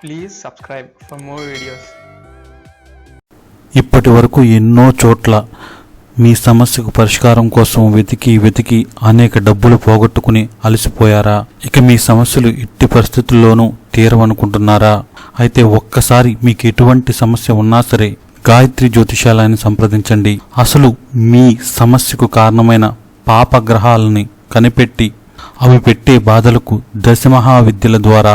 Please subscribe for more videos ఇప్పటి వరకు ఎన్నో చోట్ల మీ సమస్యకు పరిష్కారం కోసం వెతికి వెతికి అనేక డబ్బులు పోగొట్టుకుని అలసిపోయారా? ఇక మీ సమస్యలు ఎట్టి పరిస్థితుల్లోనూ తీరవనుకుంటున్నారా? అయితే ఒక్కసారి మీకు ఎటువంటి సమస్య ఉన్నా సరే గాయత్రి జ్యోతిషాలయాన్ని సంప్రదించండి. అసలు మీ సమస్యకు కారణమైన పాపగ్రహాలని కనిపెట్టి అవి పెట్టే బాధలకు దశమహా విద్యల ద్వారా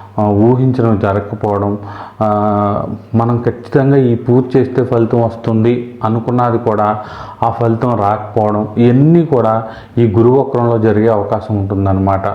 ఊహించడం జరగకపోవడం మనం ఖచ్చితంగా ఈ పూజ చేస్తే ఫలితం వస్తుంది అనుకున్నది కూడా ఆ ఫలితం రాకపోవడం ఇవన్నీ కూడా ఈ గురువక్రంలో జరిగే అవకాశం ఉంటుందన్నమాట.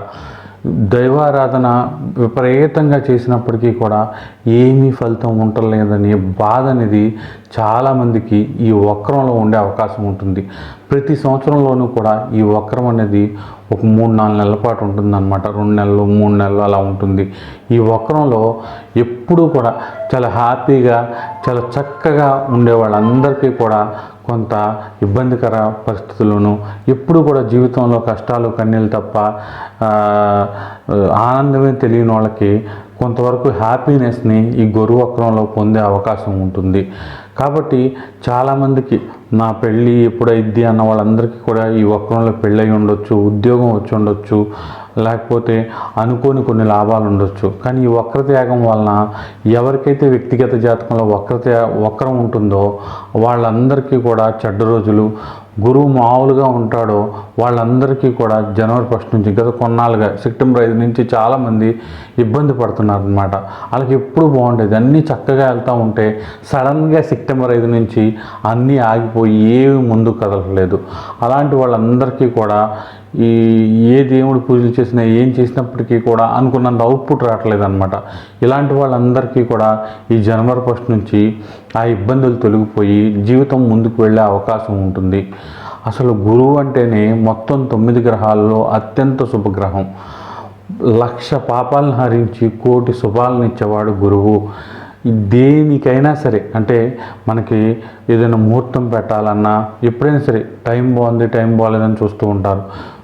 దైవారాధన విపరీతంగా చేసినప్పటికీ కూడా ఏమీ ఫలితం ఉండలేదనే బాధ అనేది చాలామందికి ఈ వక్రంలో ఉండే అవకాశం ఉంటుంది. ప్రతి సంవత్సరంలోనూ కూడా ఈ వక్రం అనేది ఒక మూడు నాలుగు నెలల పాటు ఉంటుందన్నమాట. రెండు నెలలు మూడు నెలలు అలా ఉంటుంది. ఈ వక్రంలో ఎప్పుడూ కూడా చాలా హ్యాపీగా చాలా చక్కగా ఉండే వాళ్ళందరికీ కూడా కొంత ఇబ్బందికర పరిస్థితులను ఎప్పుడు కూడా జీవితంలో కష్టాలు కన్నీళ్ళు తప్ప ఆనందమే తెలియని వాళ్ళకి కొంతవరకు హ్యాపీనెస్ని ఈ గొరువు వక్రంలో పొందే అవకాశం ఉంటుంది. కాబట్టి చాలామందికి నా పెళ్ళి ఎప్పుడైద్ది అన్న వాళ్ళందరికీ కూడా ఈ వక్రంలో పెళ్ళి అయి ఉండొచ్చు ఉద్యోగం వచ్చి ఉండొచ్చు లేకపోతే అనుకోని కొన్ని లాభాలు ఉండొచ్చు. కానీ ఈ వక్ర త్యాగం వలన ఎవరికైతే వ్యక్తిగత జాతకంలో వక్ర వక్రం ఉంటుందో వాళ్ళందరికీ కూడా చెడ్డ రోజులు గురువు మామూలుగా ఉంటాడో వాళ్ళందరికీ కూడా జనవరి ఫస్ట్ నుంచి గత కొన్నాళ్ళుగా సెప్టెంబర్ ఐదు నుంచి చాలామంది ఇబ్బంది పడుతున్నారు అనమాట వాళ్ళకి ఎప్పుడు బాగుండేది. అన్నీ చక్కగా వెళ్తూ ఉంటే సడన్గా సెప్టెంబర్ ఐదు నుంచి అన్నీ ఆగిపోయి ఏవి ముందు కదలలేదు అలాంటి వాళ్ళందరికీ కూడా ఈ ఏ దేవుడు పూజలు చేసినా ఏం చేసినప్పటికీ కూడా అనుకున్నంత అవుట్పుట్ రావట్లేదన్నమాట. ఇలాంటి వాళ్ళందరికీ కూడా ఈ జనవరి ఫస్ట్ నుంచి ఆ ఇబ్బందులు తొలగిపోయి జీవితం ముందుకు వెళ్ళే అవకాశం ఉంటుంది. అసలు గురువు అంటేనే మొత్తం తొమ్మిది గ్రహాల్లో అత్యంత శుభగ్రహం. లక్ష పాపాలను హరించి కోటి శుభాలను ఇచ్చేవాడు గురువు. దేనికైనా సరే అంటే మనకి ఏదైనా ముహూర్తం పెట్టాలన్నా ఎప్పుడైనా సరే టైం బాగుంది టైం బాగాలేదని చూస్తూ ఉంటారు.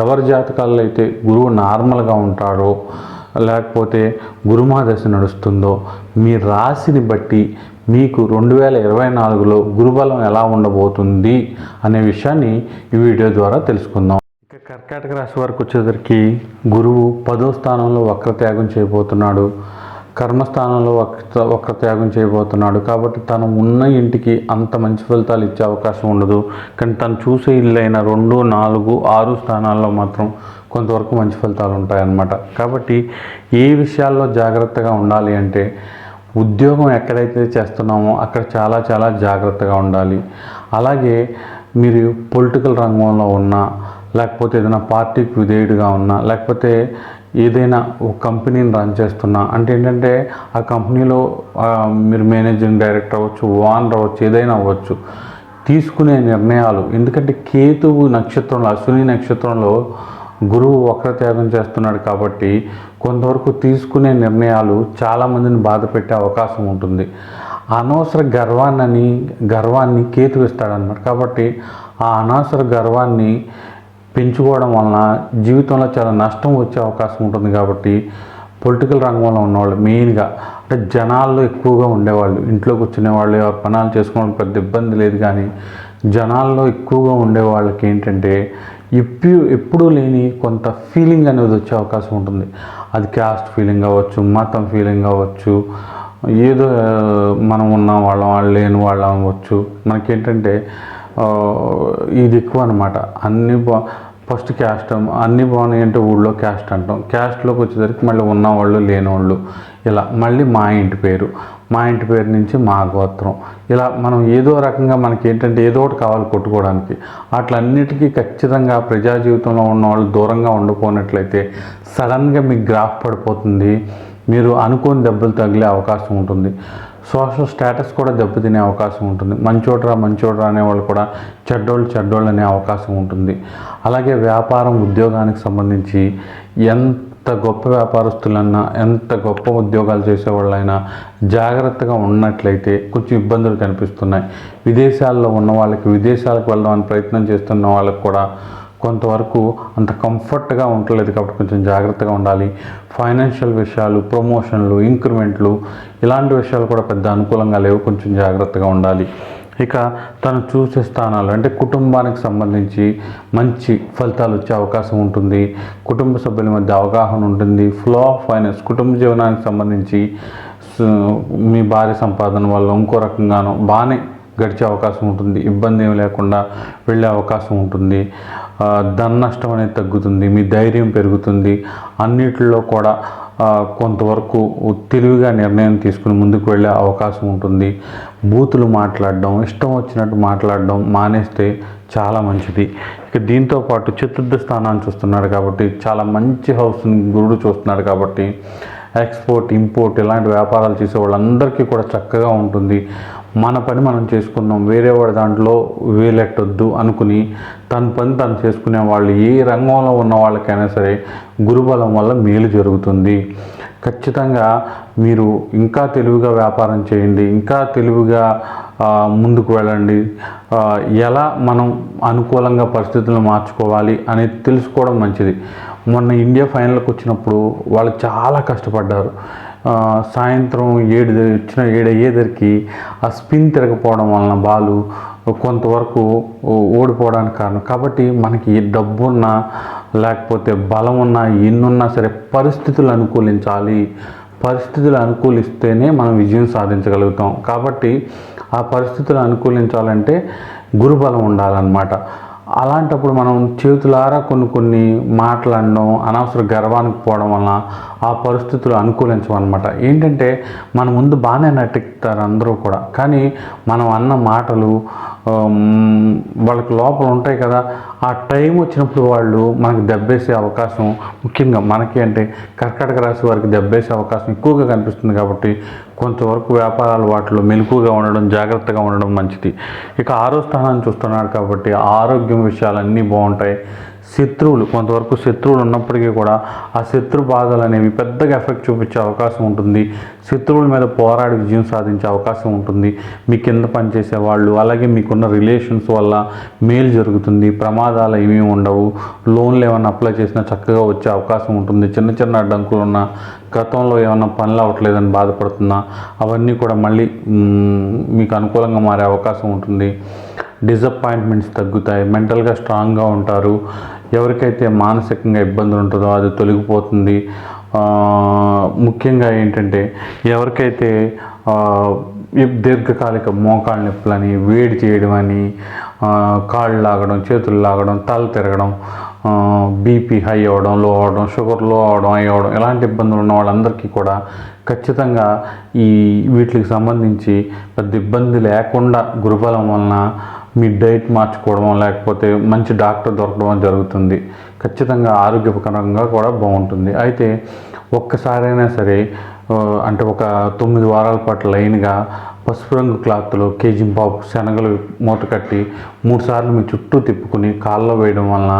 ఎవరి జాతకాల్లో అయితే గురువు నార్మల్గా ఉంటాడో లేకపోతే గురుమహాదశ నడుస్తుందో మీ రాశిని బట్టి మీకు రెండు వేల ఇరవై నాలుగులో గురుబలం ఎలా ఉండబోతుంది అనే విషయాన్ని ఈ వీడియో ద్వారా తెలుసుకుందాం. ఇక కర్కాటక రాశి వరకు వచ్చేసరికి గురువు పదో స్థానంలో వక్రత్యాగం చేయబోతున్నాడు. కర్మస్థానంలో వక్ర వక్రత్యాగం చేయబోతున్నాడు. కాబట్టి తను ఉన్న ఇంటికి అంత మంచి ఫలితాలు ఇచ్చే అవకాశం ఉండదు. కానీ తను చూసే ఇల్లు రెండు నాలుగు ఆరు స్థానాల్లో మాత్రం కొంతవరకు మంచి ఫలితాలు ఉంటాయన్నమాట. కాబట్టి ఏ విషయాల్లో జాగ్రత్తగా ఉండాలి అంటే ఉద్యోగం ఎక్కడైతే చేస్తున్నామో అక్కడ చాలా చాలా జాగ్రత్తగా ఉండాలి. అలాగే మీరు పొలిటికల్ రంగంలో ఉన్నా లేకపోతే ఏదైనా పార్టీకి విధేయుడిగా ఉన్నా లేకపోతే ఏదైనా ఒక కంపెనీని రన్ చేస్తున్నా అంటే ఏంటంటే ఆ కంపెనీలో మీరు మేనేజింగ్ డైరెక్టర్ అవ్వచ్చు ఓనర్ అవ్వచ్చు ఏదైనా అవ్వచ్చు తీసుకునే నిర్ణయాలు. ఎందుకంటే కేతువు నక్షత్రంలో అశ్విని నక్షత్రంలో గురువు వక్రత్యాగం చేస్తున్నాడు కాబట్టి కొంతవరకు తీసుకునే నిర్ణయాలు చాలామందిని బాధ పెట్టే అవకాశం ఉంటుంది. అనవసర గర్వాన్ని గర్వాన్ని కేతు ఇస్తాడన్నమాట. కాబట్టి ఆ అనవసర గర్వాన్ని పెంచుకోవడం వలన జీవితంలో చాలా నష్టం వచ్చే అవకాశం ఉంటుంది కాబట్టి పొలిటికల్ రంగంలో ఉన్నవాళ్ళు మెయిన్గా అంటే జనాల్లో ఎక్కువగా ఉండేవాళ్ళు ఇంట్లో కూర్చునే వాళ్ళు ఎవరు పనాలు చేసుకోవడం పెద్ద ఇబ్బంది లేదు కానీ జనాల్లో ఎక్కువగా ఉండే వాళ్ళకి ఏంటంటే ఎప్పుడు ఎప్పుడూ లేని కొంత ఫీలింగ్ అనేది వచ్చే అవకాశం ఉంటుంది. అది క్యాస్ట్ ఫీలింగ్ అవ్వచ్చు మతం ఫీలింగ్ అవ్వచ్చు ఏదో మనం ఉన్న వాళ్ళం వాళ్ళు లేని వాళ్ళం అవ్వచ్చు. మనకేంటంటే ఇది ఎక్కువ అనమాట అన్ని బా ఫస్ట్ క్యాస్ట్ అన్ని బాగున్నాయి అంటే ఊళ్ళో క్యాస్ట్ అంటాం. క్యాస్ట్లోకి వచ్చేసరికి మళ్ళీ ఉన్నవాళ్ళు లేనివాళ్ళు ఇలా మళ్ళీ మా ఇంటి పేరు. మా ఇంటి పేరు నుంచి మా గోత్రం. ఇలా మనం ఏదో రకంగా మనకి ఏంటంటే ఏదో ఒకటి కావాలి కొట్టుకోవడానికి. అట్లన్నిటికీ ఖచ్చితంగా ప్రజా జీవితంలో ఉన్న వాళ్ళు దూరంగా ఉండిపోయినట్లయితే సడన్గా మీకు గ్రాఫ్ పడిపోతుంది. మీరు అనుకోని దెబ్బలు తగిలే అవకాశం ఉంటుంది. సోషల్ స్టేటస్ కూడా దెబ్బతినే అవకాశం ఉంటుంది. మంచోడరా మంచోడరా అనేవాళ్ళు కూడా చెడ్డోళ్ళు చెడ్డోళ్ళు అనే అవకాశం ఉంటుంది. అలాగే వ్యాపారం ఉద్యోగానికి సంబంధించి ఎంత గొప్ప వ్యాపారస్తులన్నా ఎంత గొప్ప ఉద్యోగాలు చేసేవాళ్ళైనా జాగ్రత్తగా ఉన్నట్లయితే కొంచెం ఇబ్బందులు కనిపిస్తున్నాయి. విదేశాల్లో ఉన్న వాళ్ళకి విదేశాలకు వెళ్దామని ప్రయత్నం చేస్తున్న వాళ్ళకి కూడా కొంతవరకు అంత కంఫర్ట్గా ఉండలేదు కాబట్టి కొంచెం జాగ్రత్తగా ఉండాలి. ఫైనాన్షియల్ విషయాలు ప్రమోషన్లు ఇంక్రిమెంట్లు ఇలాంటి విషయాలు కూడా పెద్ద అనుకూలంగా లేవు. కొంచెం జాగ్రత్తగా ఉండాలి. ఇక తను చూసే స్థానాలు అంటే కుటుంబానికి సంబంధించి మంచి ఫలితాలు వచ్చే అవకాశం ఉంటుంది. కుటుంబ సభ్యుల మధ్య అవగాహన ఉంటుంది. ఫ్లో ఆఫ్ ఫైనాన్స్ కుటుంబ జీవనానికి సంబంధించి మీ భార్య సంపాదన వల్ల ఇంకో రకంగానో బాగానే గడిచే అవకాశం ఉంటుంది. ఇబ్బంది ఏమి లేకుండా వెళ్ళే అవకాశం ఉంటుంది. ధన నష్టం అనేది తగ్గుతుంది మీ ధైర్యం పెరుగుతుంది. అన్నిటిలో కూడా కొంతవరకు తెలివిగా నిర్ణయం తీసుకుని ముందుకు వెళ్ళే అవకాశం ఉంటుంది. బూతులు మాట్లాడడం ఇష్టం వచ్చినట్టు మాట్లాడడం మానేస్తే చాలా మంచిది. ఇక ఇక దీంతో పాటు చతుర్థ స్థానాన్ని చూస్తున్నాడు కాబట్టి చాలా మంచి హౌస్ని గురుడు చూస్తున్నాడు కాబట్టి ఎక్స్పోర్ట్ ఇంపోర్ట్ ఇలాంటి వ్యాపారాలు చేసే వాళ్ళందరికీ కూడా చక్కగా ఉంటుంది. మన పని మనం చేసుకుందాం వేరే వాడి దాంట్లో వేలెట్టొద్దు అనుకుని తన పని తను చేసుకునే వాళ్ళు ఏ రంగంలో ఉన్న వాళ్ళకైనా సరే గురుబలం వల్ల మేలు జరుగుతుంది. ఖచ్చితంగా మీరు ఇంకా తెలివిగా వ్యాపారం చేయండి ఇంకా తెలివిగా ముందుకు వెళ్ళండి. ఎలా మనం అనుకూలంగా పరిస్థితులను మార్చుకోవాలి అనేది తెలుసుకోవడం మంచిది. మొన్న ఇండియా ఫైనల్కి వచ్చినప్పుడు వాళ్ళు చాలా కష్టపడ్డారు. సాయంత్రం ఏడు వచ్చిన ఏడు అయ్యేదరికి ఆ స్పిన్ తిరగపోవడం వలన బాలు కొంతవరకు ఓడిపోవడానికి కారణం. కాబట్టి మనకి డబ్బున్నా లేకపోతే బలం ఉన్నా ఎన్నున్నా సరే పరిస్థితులు అనుకూలించాలి. పరిస్థితులు అనుకూలిస్తేనే మనం విజయం సాధించగలుగుతాం. కాబట్టి ఆ పరిస్థితులు అనుకూలించాలంటే గురుబలం ఉండాలన్నమాట. అలాంటప్పుడు మనం చేతులారా కొన్ని కొన్ని మాట్లాడడం అనవసర గర్వానికి పోవడం వలన ఆ పరిస్థితులు అనుకూలించమన్నమాట ఏంటంటే మన ముందు బాగానే నటిస్తారు అందరూ కూడా. కానీ మనం అన్న మాటలు వాళ్ళకి లోపల ఉంటాయి కదా ఆ టైం వచ్చినప్పుడు వాళ్ళు మనకి దెబ్బేసే అవకాశం ముఖ్యంగా మనకి అంటే కర్కాటక రాశి వారికి దెబ్బేసే అవకాశం ఎక్కువగా కనిపిస్తుంది కాబట్టి కొంతవరకు వ్యాపారాలు వాటిలో మెలకుగా ఉండడం జాగ్రత్తగా ఉండడం మంచిది. ఇక ఆరో స్థానాన్ని చూస్తున్నాడు కాబట్టి ఆరోగ్యం విషయాలన్నీ బాగుంటాయి. శత్రువులు కొంతవరకు శత్రువులు ఉన్నప్పటికీ కూడా ఆ శత్రు బాధలు అనేవి పెద్దగా ఎఫెక్ట్ చూపించే అవకాశం ఉంటుంది. శత్రువుల మీద పోరాడి విజయం సాధించే అవకాశం ఉంటుంది. మీ కింద పనిచేసే వాళ్ళు అలాగే మీకున్న రిలేషన్స్ వల్ల మేలు జరుగుతుంది. ప్రమాదాలు ఏమీ ఉండవు. లోన్లు ఏమైనా అప్లై చేసినా చక్కగా వచ్చే అవకాశం ఉంటుంది. చిన్న చిన్న అడ్డంకులు ఉన్న గతంలో ఏమైనా పనులు అవ్వట్లేదని బాధపడుతున్నా అవన్నీ కూడా మళ్ళీ మీకు అనుకూలంగా మారే అవకాశం ఉంటుంది. డిసప్పాయింట్మెంట్స్ తగ్గుతాయి. మెంటల్గా స్ట్రాంగ్గా ఉంటారు. ఎవరికైతే మానసికంగా ఇబ్బందులు ఉంటుందో అది తొలగిపోతుంది. ముఖ్యంగా ఏంటంటే ఎవరికైతే దీర్ఘకాలిక మోకాళ్ళ నొప్పులని వేడి చేయడం అని కాళ్ళు లాగడం చేతులు లాగడం తల తిరగడం బీపీ హై అవ్వడం లో అవడం షుగర్లో అవడం హై అవ్వడం ఇలాంటి ఇబ్బందులు ఉన్న వాళ్ళందరికీ కూడా ఖచ్చితంగా ఈ వీటికి సంబంధించి పెద్ద ఇబ్బంది లేకుండా గురుబలం వలన మీ డైట్ మార్చుకోవడం లేకపోతే మంచి డాక్టర్ దొరకడం జరుగుతుంది. ఖచ్చితంగా ఆరోగ్యకరంగా కూడా బాగుంటుంది. అయితే ఒక్కసారైనా సరే అంటే ఒక తొమ్మిది వారాల పాటు లైన్గా పసుపు రంగు క్లాత్లో కేజీ పాపు శనగలు మూట కట్టి మూడు సార్లు మీ చుట్టూ తిప్పుకుని కాళ్ళలో వేయడం వలన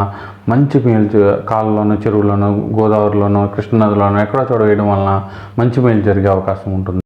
మంచి మేలు కాళ్ళలోనూ చెరువులోనూ గోదావరిలోనూ కృష్ణనదిలోనూ ఎక్కడో చోట వేయడం వలన మంచి మేలు జరిగే అవకాశం ఉంటుంది.